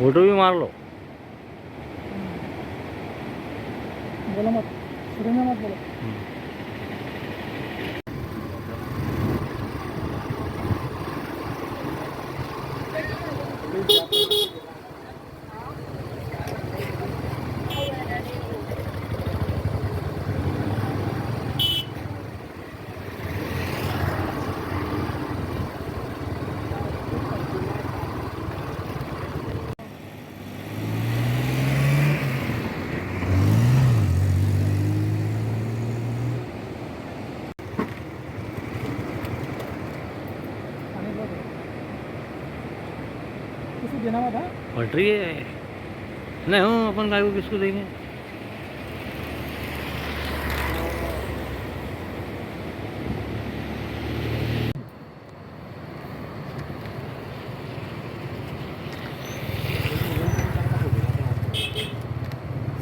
Photo भी मार low बोला मत सुरेंद्र मत बोला किसी देना हुआ था? रही है नहीं हो अपन गाय को किसको देंगे?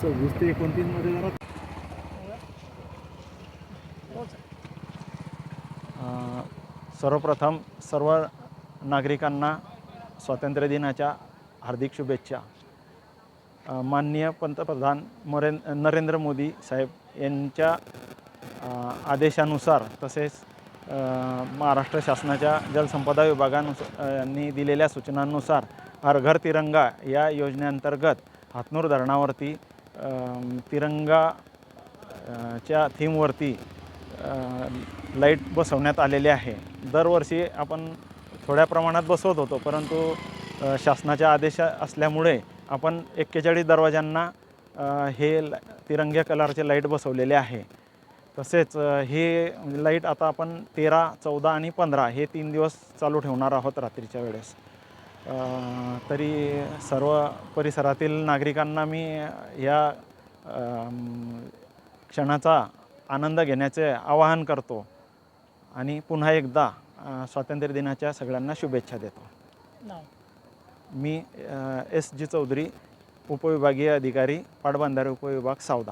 सव्वीस ते जरा सर्वप्रथम सर्व नागरिकांना स्वातंत्र्य दिनाच्या हार्दिक शुभेच्छा. माननीय पंतप्रधान मरेन नरेंद्र मोदी साहेब यांच्या आदेशानुसार तसेच महाराष्ट्र शासनाच्या जलसंपदा विभागानुसार यांनी दिलेल्या सूचनांनुसार हर घर तिरंगा या योजनेअंतर्गत हातनूर धरणावरती तिरंगा च्या थीमवरती लाइट बसवण्यात आलेले आहे. दरवर्षी आपण थोड्या प्रमाणात बसवत होतो परंतु शासनाच्या आदेश असल्यामुळे आपण एक्केचाळीस दरवाजांना हे ल- तिरंग्या कलरचे लाइट बसवलेले आहे. तसेच हे लाइट आता आपण तेरा चौदा आणि पंधरा हे तीन दिवस चालू ठेवणार आहोत रात्रीच्या वेळेस. तरी सर्व परिसरातील नागरिकांना मी या क्षणाचा आनंद घेण्याचे आवाहन करतो. आणि पुन्हा एकदा स्वातंत्र्य दिनाच्या सगळ्यांना शुभेच्छा देतो. मी एस. जी. चौधरी उपविभागीय अधिकारी पाटबंधारे उपविभाग सावदा.